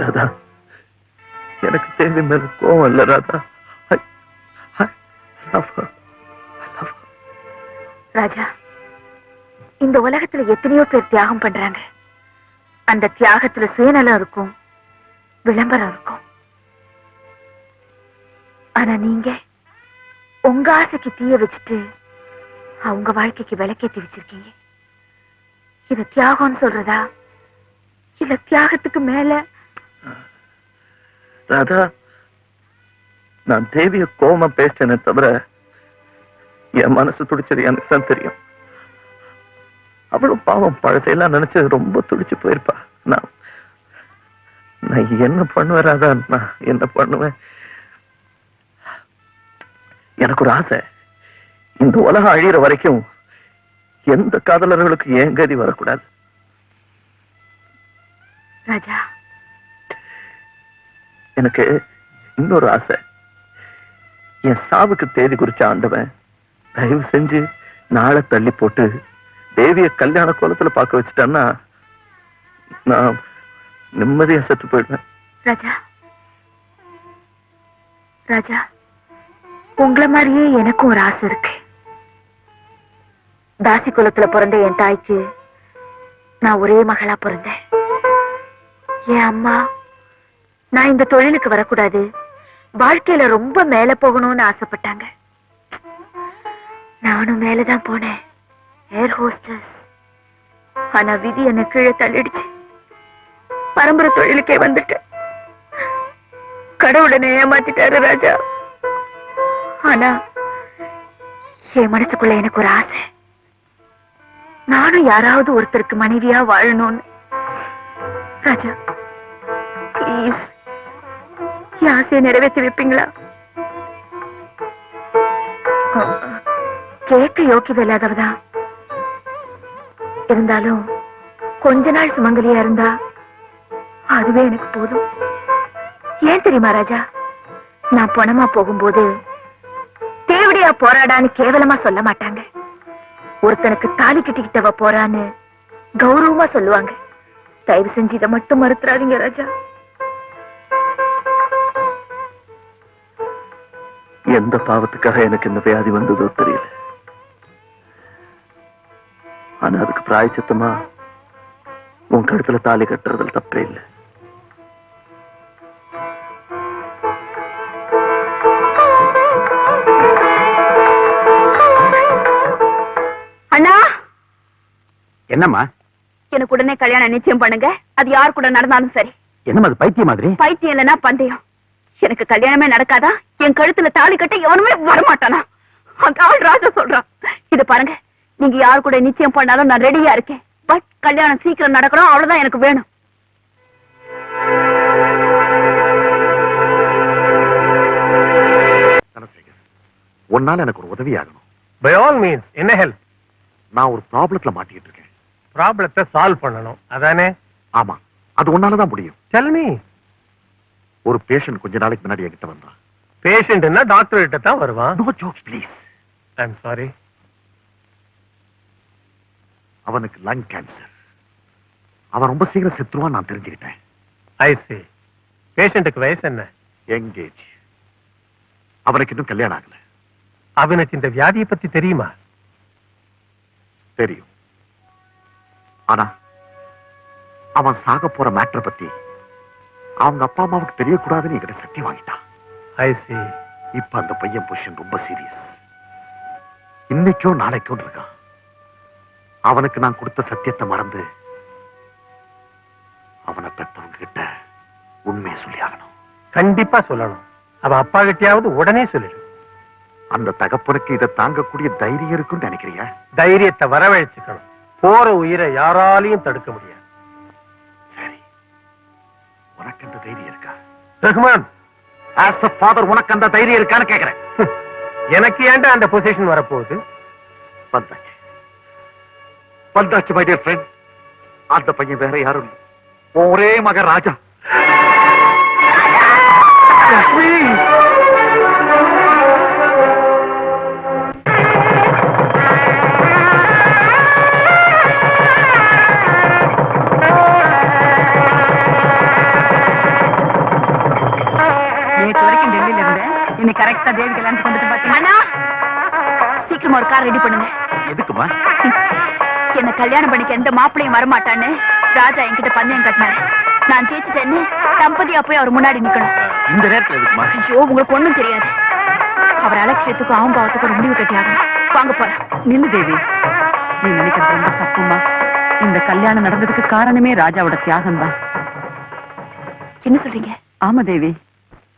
ராதா. எனக்கு தேவி மேல கோவம் இல்ல ராதா ராஜா இந்த உலகத்துல எத்தனையோ பேர் தியாகம் பண்றாங்க. அந்த தியாகத்துல சுயநலம் இருக்கும் விளம்பரம் இருக்கும். ஆனா நீங்க உங்க ஆசைக்கு தீய வச்சுட்டு அவங்க வாழ்க்கைக்கு விளக்கேத்தி வச்சிருக்கீங்க. இது தியாகம்னு சொல்றதா? இல்ல தியாகத்துக்கு மேல ராதா நான் தேவிய கோபமா பேசிட்டேனே தவிர என் மனசு துடிச்சது எனக்கு தான் தெரியும். அவளும் பாவம் பழசையெல்லாம் நினைச்சு ரொம்ப துடிச்சு போயிருப்பா. நான் நான் என்ன பண்ணுவேன் ராதா? நான் என்ன பண்ணுவேன்? எனக்கு ஒரு ஆசை. இந்த உலகம் அழியிற வரைக்கும் எந்த காதலர்களுக்கு ஏன் கதி வரக்கூடாது? ராஜா எனக்கு இன்னொரு ஆசை. என் சாவுக்கு தேதி குறிச்ச ஆண்டவன் தயவு செஞ்சு நாளை தள்ளி போட்டு தேவிய கல்யாண கோலத்துல பார்க்க வச்சுட்டான்னா நான் நிம்மதியா செத்து போயிடுவேன். ராஜா. ராஜா உங்களை மாதிரியே எனக்கும் ஒரு ஆசை இருக்கு. தாசி குலத்துல பிறந்த என் தாய்க்கு நான் ஒரே மகளா பிறந்தேன். என் அம்மா நான் இந்த தொழிலுக்கு வரக்கூடாது. வாழ்க்கையில ரொம்ப மேல போகணும்னு ஆசைப்பட்டாங்க. நானும் மேலதான் போனேன். ஏர் ஹோஸ்டஸ் ஆனா விதி என்ன கீழே தள்ளிடுச்சு. பரம்பரை தொழிலுக்கே வந்துட்டேன். கடவுளனை ஏமாத்திட்டாரு ராஜா. ஆனா என் மனசுக்குள்ள எனக்கு ஒரு ஆசை. நானும் யாராவது ஒருத்தருக்கு மனைவியா வாழணும்னு. ராஜா ப்ளீஸ் என் ஆசையை நிறைவேற்றி வைப்பீங்களா? கேட்க யோக்கியது இல்லாதவதா? இருந்தாலும் கொஞ்ச நாள் சுமங்கலியா இருந்தா அதுவே எனக்கு போதும். ஏன் தெரியுமா ராஜா? நான் பணமா போகும்போது தேவடியா போராடான்னு கேவலமா சொல்ல மாட்டாங்க. ஒருத்தனுக்கு தாலி கட்டிக்கிட்டவ போறான்னு கௌரவமா சொல்லுவாங்க. தயவு செஞ்சு இதை மட்டும் மறுத்துறாதீங்க ராஜா. எந்த பாவத்துக்காக எனக்கு இந்த வியாதி வந்ததோ தெரியல. ஆனா அதுக்கு பிராயச்சித்தமா உன் கழுத்துல தாலி கட்டுறதுல தப்பே இல்லை. அண்ணா! என்னம்மா? எனக்கு உடனே கல்யாணம் நிச்சயம் பண்ணுங்க. அது யார் கூட நடந்தாலும் சரி. என்னம்மா அது பைத்திய மாதிரி? பைத்தியம் இல்லைன்னா பந்தயம். எனக்கு கல்யாணமே நடக்காதா? என் கழுத்துல தாலி கட்ட எவனுமே வரமாட்டானா? அந்த ஆள் ராஜா சொல்றான் இது பாருங்க நீங்க யார் கூட நிச்சயம் பண்ணாலும் நான் ரெடியா இருக்கேன். பட் கல்யாணம் சீக்கிரம் நடக்கணும் அவ்வளவுதான் எனக்கு வேணும். உன்னால எனக்கு ஒரு உதவி ஆகணும். பை ஆல் மீன்ஸ் என்ன ஹெல்ப் நான் ஒரு ப்ராப்ளத்துல மாட்டிக்கிட்டு இருக்கேன். ப்ராப்ளத்தை சால்வ் பண்ணணும் அதானே? ஆமா அது உன்னாலதான் முடியும். டெல் மீ ஒரு பேஷண்ட் கொஞ்ச நாளைக்கு முன்னாடி என்கிட்ட வந்தான். பேஷண்ட்னா டாக்டர் கிட்ட தான் வருவான். No jokes please I am sorry அவனுக்கு லங் கேன்சர் அவன் ரொம்ப சீக்கிரம் செத்துருவான் நான் தெரிஞ்சுக்கிட்டேன். ஐ சி பேஷண்ட்டுக்கு வயசு என்ன? எங்கேஜ் அவனுக்கு இன்னும் கல்யாணம் ஆகல. அவனுக்கு இந்த வியாதியை பத்தி தெரியுமா? தெரியும். ஆனா அவன் சாக போற மேட்டரை பத்தி அவங்க அப்பா அம்மாவுக்கு தெரியக்கூடாதுன்னு என்கிட்ட சக்தி வாங்கிட்டான். ஐ சி இப்ப அந்த பையன் பொசிஷன் ரொம்ப சீரியஸ் இன்னைக்கோ நாளைக்கோ இருக்கான். அவனுக்கு நான் கொடுத்த சத்தியத்தை மறந்து அவனை பெத்தவங்க கிட்ட உண்மையை சொல்லி ஆகணும். கண்டிப்பா சொல்லணும். அவன் அப்பா கிட்டயாவது உடனே சொல்லிடு அந்த தகப்பனுக்கு இதை தாங்கக்கூடிய தைரியம் இருக்குன்னு நினைக்கிறியா? தைரியத்தை வரவழைச்சுக்கணும். போற உயிரை யாராலையும் தடுக்க முடியாது. சரி. உனக்கு அந்த தைரியம் இருக்கா? ரஹ்மான் ஆஸ் அ ஃபாதர் உனக்கு அந்த தைரியம் இருக்கான்னு கேக்குறேன். எனக்கு ஏன்டா அந்த பொசிஷன் வரப்போகுது? வந்தாச்சு. வந்தாச்சு மை டியர் ஃப்ரெண்ட் அந்த பையன் வேற யாரும் இல்லை. ஒரே மக ராஜா. நேற்று இன்னைக்கு கரெக்டா தேவி கல்யாணத்துக்கு வந்துட்டு பாத்தீங்கன்னா அண்ணா! சீக்கிரமா ஒரு கார் ரெடி பண்ணுங்க. எதுக்குமா? என்ன கல்யாணம் பண்ணிக்க எந்த மாப்பிளையும் வரமாட்டான்னு ராஜா என்கிட்ட பந்தயம் கட்டினாரு. நான் ஜெயிச்சுட்டேன்னு தம்பதியா போய் அவர் முன்னாடி நிக்கணும். இந்த நேரத்துல எதுக்குமா? ஐயோ உங்களுக்கு ஒண்ணும் தெரியாது. அவர் அலட்சியத்துக்கும் அவன் பாவத்துக்கும் ஒரு முடிவு கட்டியாகணும் வாங்க போலாம். நில்லு தேவி. நீ நினைக்கிறது ரொம்ப தப்புமா? இந்த கல்யாணம் நடந்ததுக்கு காரணமே ராஜாவோட தியாகம் தான் என்ன சொல்றீங்க? ஆமா தேவி.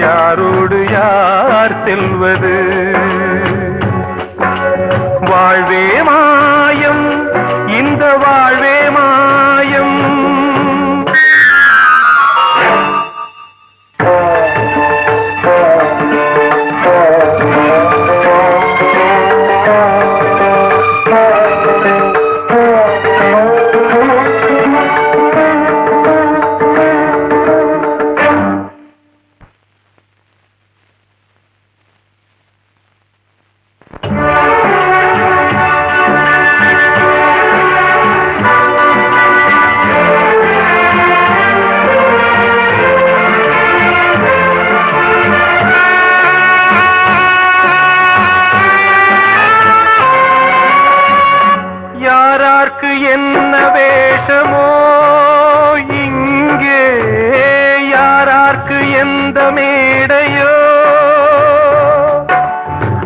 யாரோடு யார் செல்வது? வாழ்வே மாயம் மேடையோ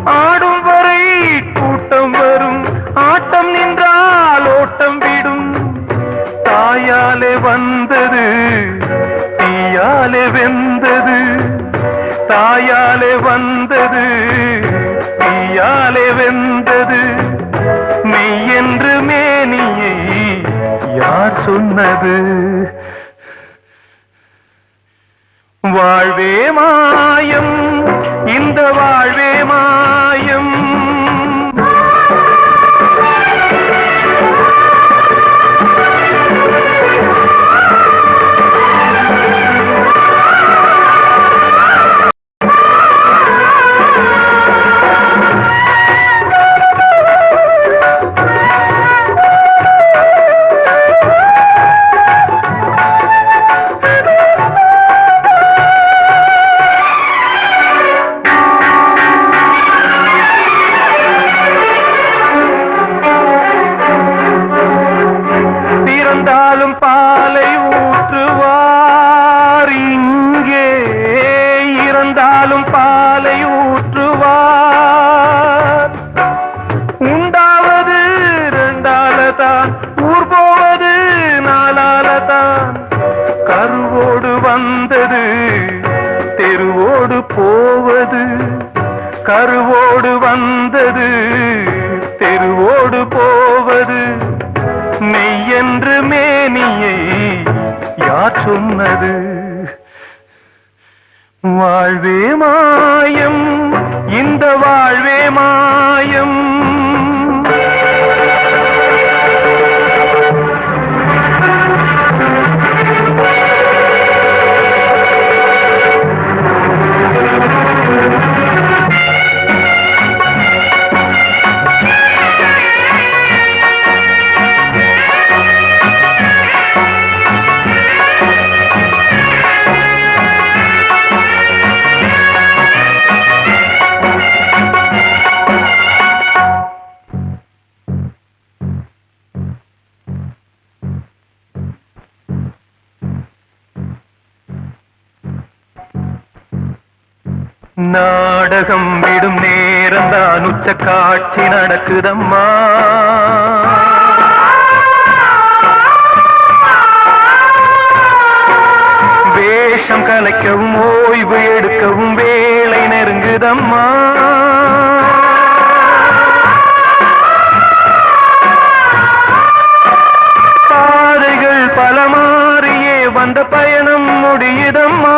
ஆடும் வரை கூட்டம் வரும் ஆட்டம் நின்றால் ஓட்டம் விடும். தாயாலே வந்தது தீயாலே வெந்தது தாயாலே வந்தது தீயாலே வெந்தது மெய் என்று மேனியை யார் சொன்னது? வாழ்வே மாயம். இந்த வாழ்வே மாயம். வந்தாலும் பாலை ஊற்றுவார். இங்கே இறந்தாலும் பாலை ஊற்றுவார். உண்டாவது ரெண்டால தான் ஊர் போவது நாளால தான் கருவோடு வந்தது தெருவோடு போவது. கருவோடு வந்தது தெருவோடு போவது. மெய் என்று மேனியை யார் சொன்னது? வாழ்வே மாயம் இந்த வாழ்வே மாயம். நாடகம் விடும் நேரம் தான் உச்ச காட்சி நடக்குதம்மா. வேஷம் கலைக்கவும் ஓய்வு எடுக்கவும் வேலை நெருங்குதம்மா. பாதைகள் பல மாறியே வந்த பயணம் முடியுதம்மா.